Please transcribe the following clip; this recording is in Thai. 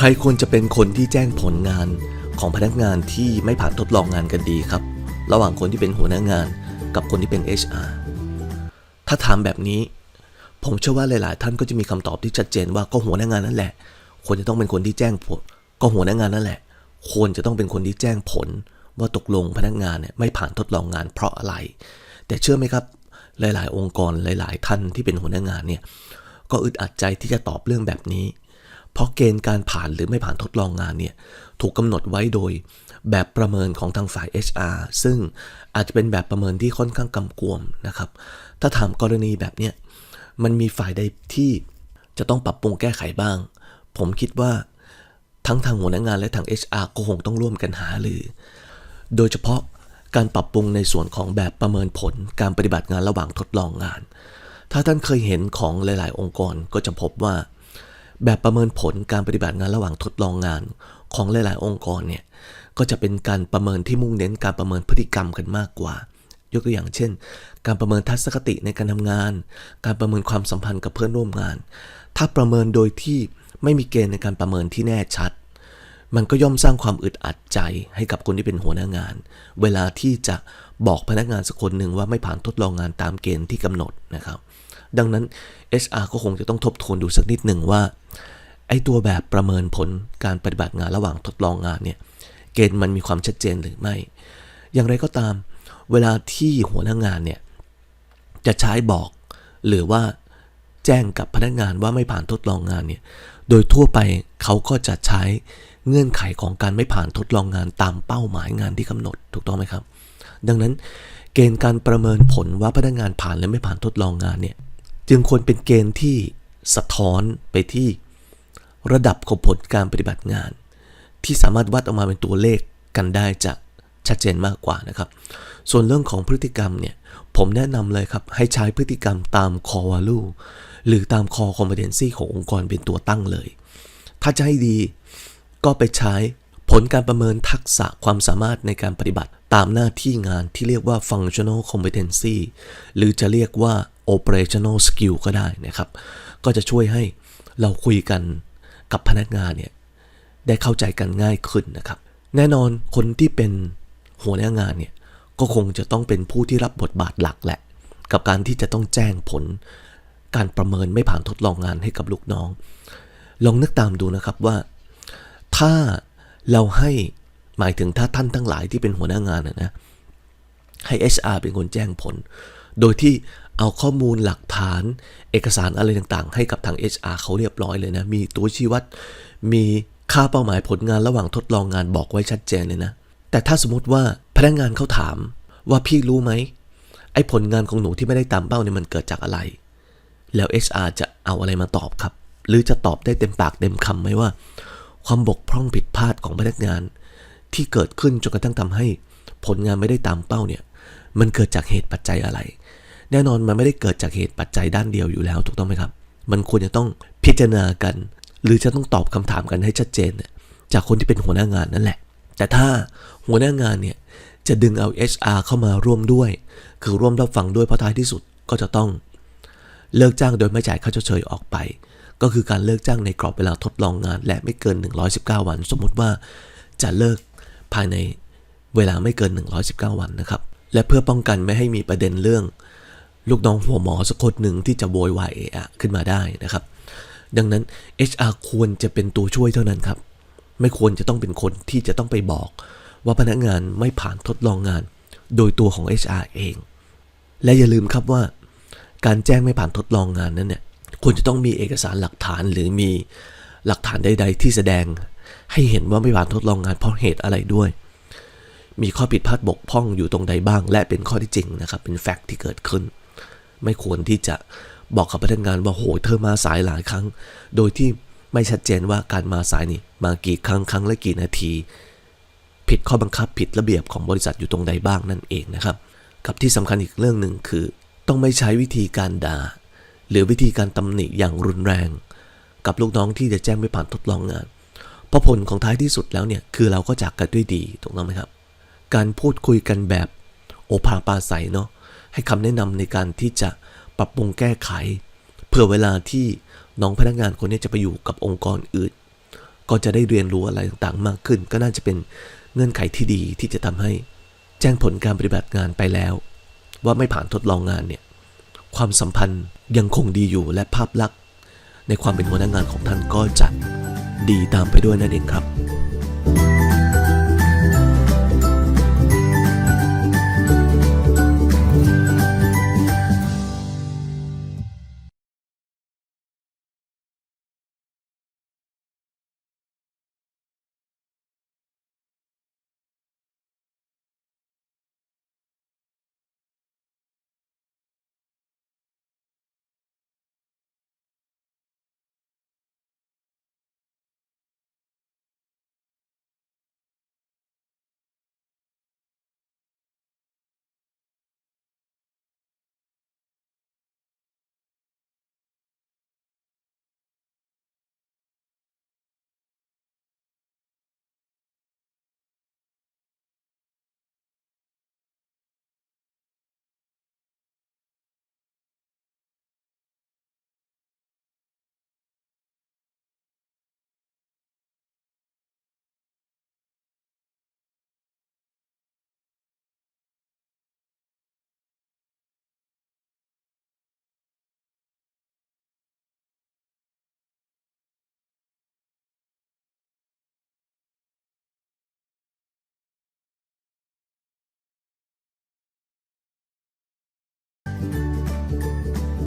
ใครควรจะเป็นคนที่แจ้งผลงานของพนักงานที่ไม่ผ่านทดลองงานกันดีครับ ระหว่างคนที่เป็นหัวหน้างานกับคนที่เป็น HR ถ้าถามแบบนี้ ผมเชื่อว่าหลาย ๆ ท่านก็จะมีคำตอบที่ชัดเจนว่าก็หัวหน้างานนั่นแหละควรจะต้องเป็นคนที่แจ้งผลก็หัวหน้างานนั่นแหละควรจะต้องเป็นคนที่แจ้งผล ว่าตกลงพนักงานเนี่ยไม่ผ่านทดลองงานเพราะอะไร แต่เชื่อไหมครับ หลาย ๆ องค์กรหลาย ๆ ท่านที่เป็นหัวหน้างานเนี่ยก็อึดอัดใจที่จะตอบเรื่องแบบนี้ เพราะเกณฑ์การผ่านหรือไม่ผ่านทดลองงานเนี่ยถูกกำหนดไว้โดยแบบประเมินของทางฝ่าย HR ซึ่งอาจจะเป็นแบบประเมินที่ค่อนข้างกำกวมนะครับ ถ้าถามกรณีแบบเนี้ยมันมีฝ่ายใดที่จะต้องปรับปรุงแก้ไขบ้าง ผมคิดว่าทั้งทางหัวหน้างานและทาง HR ก็คงต้องร่วมกันหาหรือ โดยเฉพาะการปรับปรุงในส่วนของแบบประเมินผลการปฏิบัติงานระหว่างทดลองงาน ถ้าท่านเคยเห็นของหลาย ๆ องค์กรก็จะพบว่า แบบประเมินผลการปฏิบัติงานระหว่างทดลองงานของหลาย ๆ องค์กรเนี่ยก็จะเป็นการประเมินที่มุ่งเน้นการประเมินพฤติกรรมกันมากกว่า ยกตัวอย่างเช่น การประเมินทัศนคติในการทำงาน การประเมินความสัมพันธ์กับเพื่อนร่วมงาน ถ้าประเมินโดยที่ไม่มีเกณฑ์ในการประเมินที่แน่ชัด มันก็ย่อมสร้างความอึดอัดใจให้กับคนที่เป็นหัวหน้างาน เวลาที่จะบอกพนักงานสักคนหนึ่งว่าไม่ผ่านทดลองงานตามเกณฑ์ที่กำหนดนะครับ ดังนั้น HR ก็คงจะต้องทบทวนดูสักนิดหนึ่งว่า ไอ้ตัวแบบประเมินผลการปฏิบัติงานระหว่างทดลองงานเนี่ย เกณฑ์มันมีความชัดเจนหรือไม่ อย่างไรก็ตาม เวลาที่หัวหน้างานเนี่ย จะใช้บอก หรือว่าแจ้งกับพนักงานว่าไม่ผ่านทดลองงานเนี่ย โดยทั่วไปเขาก็จะใช้เงื่อนไขของการไม่ผ่านทดลองงานตามเป้าหมายงานที่กำหนดถูกต้องไหมครับ ดังนั้นเกณฑ์การประเมินผลว่าพนักงานผ่านและไม่ผ่านทดลองงานเนี่ย จึงควรเป็นเกณฑ์ที่สะท้อนไปที่ระดับของผลการปฏิบัติงาน ที่สามารถวัดออกมาเป็นตัวเลขกันได้จะชัดเจนมากกว่านะครับ ส่วนเรื่องของพฤติกรรมเนี่ย ผมแนะนำเลยครับ ให้ใช้พฤติกรรมตาม core value หรือตาม core competency ขององค์กรเป็นตัวตั้งเลย ถ้าจะให้ดีก็ไปใช้ ผลการประเมินทักษะความสามารถในการปฏิบัติตามหน้าที่งานที่เรียกว่า functional competency หรือจะเรียกว่า operational skill ก็ได้นะครับ ก็จะช่วยให้เราคุยกันกับพนักงานเนี่ยได้เข้าใจกันง่ายขึ้นนะครับ แน่นอนคนที่เป็นหัวหน้างานเนี่ยก็คงจะต้องเป็นผู้ที่รับบทบาทหลักแหละ กับการที่จะต้องแจ้งผล การประเมินไม่ผ่านทดลองงานให้กับลูกน้อง ลองนึกตามดูนะครับว่า ถ้า เราให้หมายถึงถ้าท่านทั้งหลายที่เป็นหัวหน้างานนะนะ ให้ HR เป็นคนแจ้งผล โดยที่เอาข้อมูลหลักฐานเอกสารอะไรต่างๆ ให้กับทาง HR เขาเรียบร้อยเลยนะ มีตัวชี้วัด มีค่าเป้าหมายผลงานระหว่างทดลองงานบอกไว้ชัดเจนเลยนะ แต่ถ้าสมมติว่าพนักงานเขาถามว่าพี่รู้ไหมไอ้ผลงานของหนูที่ไม่ได้ตามเป้าเนี่ยมันเกิดจากอะไร แล้ว HR จะเอาอะไรมาตอบครับ หรือจะตอบได้เต็มปากเต็มคำไหมว่า ความบกพร่องผิดพลาดของพนักงาน ที่เกิดขึ้นจนกระทั่งทำให้ผลงานไม่ได้ตามเป้าเนี่ย มันเกิดจากเหตุปัจจัยอะไร แน่นอนมันไม่ได้เกิดจากเหตุปัจจัยด้านเดียวอยู่แล้วถูกต้องไหมครับ มันควรจะต้องพิจารณากัน หรือจะต้องตอบคำถามกันให้ชัดเจน จากคนที่เป็นหัวหน้างานนั่นแหละ แต่ถ้าหัวหน้างานเนี่ยจะดึงเอา HR เข้ามาร่วมด้วย คือร่วมรับฟังด้วยเพราะท้ายที่สุดก็จะต้อง เลิกจ้างโดยไม่จ่ายค่าชดเชยออกไป ก็คือการเลิกจ้างในกรอบเวลาทดลองงาน และไม่เกิน 119 วัน สมมติว่าจะเลิกภายในเวลาไม่เกิน 119 วันนะครับ และเพื่อป้องกันไม่ให้มีประเด็นเรื่อง ลูกน้องหัวหมอสักคนหนึ่งที่จะโวยวายเออะขึ้นมาได้นะครับ ดังนั้น HR ควรจะเป็นตัวช่วยเท่านั้นครับ ไม่ควรจะต้องเป็นคนที่จะต้องไปบอก ว่าพนักงานไม่ผ่านทดลองงาน โดยตัวของ HR เอง และอย่าลืมครับว่า การแจ้งไม่ผ่านทดลองงานนั้นเนี่ย ควรจะต้องมีเอกสารหลักฐานหรือมีหลักฐานใด ๆ ที่แสดง ให้เห็นว่าไม่ผ่านทดลองงานเพราะเหตุอะไรด้วย มีข้อผิดพลาดบกพร่องอยู่ตรงใดบ้าง และเป็นข้อที่จริงนะครับ เป็นแฟกต์ที่เกิดขึ้น ไม่ควรที่จะบอกกับพนักงานว่าโหเธอมาสายหลายครั้ง โดยที่ไม่ชัดเจนว่าการมาสายนี่มากี่ครั้งครั้งละกี่นาที ผิดข้อบังคับผิดระเบียบของบริษัทอยู่ตรงใดบ้างนั่นเองนะครับ กับที่สำคัญอีกเรื่องหนึ่งคือ ต้องไม่ใช้วิธีการด่า หรือวิธีการตำหนิอย่างรุนแรง กับลูกน้องที่จะแจ้งไม่ผ่านทดลองงาน เพราะผลของท้ายที่สุดแล้วเนี่ยคือเราก็จากกันด้วยดีถูกต้องไหมครับ การพูดคุยกันแบบโอภาปาใสเนาะให้คำแนะนำในการที่จะปรับปรุงแก้ไข เพื่อเวลาที่น้องพนักงานคนนี้จะไปอยู่กับองค์กรอื่น ก็จะได้เรียนรู้อะไรต่างๆ มากขึ้น ก็น่าจะเป็นเงื่อนไขที่ดีที่จะทำให้ แจ้งผลการปฏิบัติงานไปแล้ว ว่าไม่ผ่านทดลองงานเนี่ย ความสัมพันธ์ยังคงดีอยู่และภาพลักษณ์ ในความเป็นหัวหน้างานของท่านก็จะดีตามไปด้วยนั่นเองครับ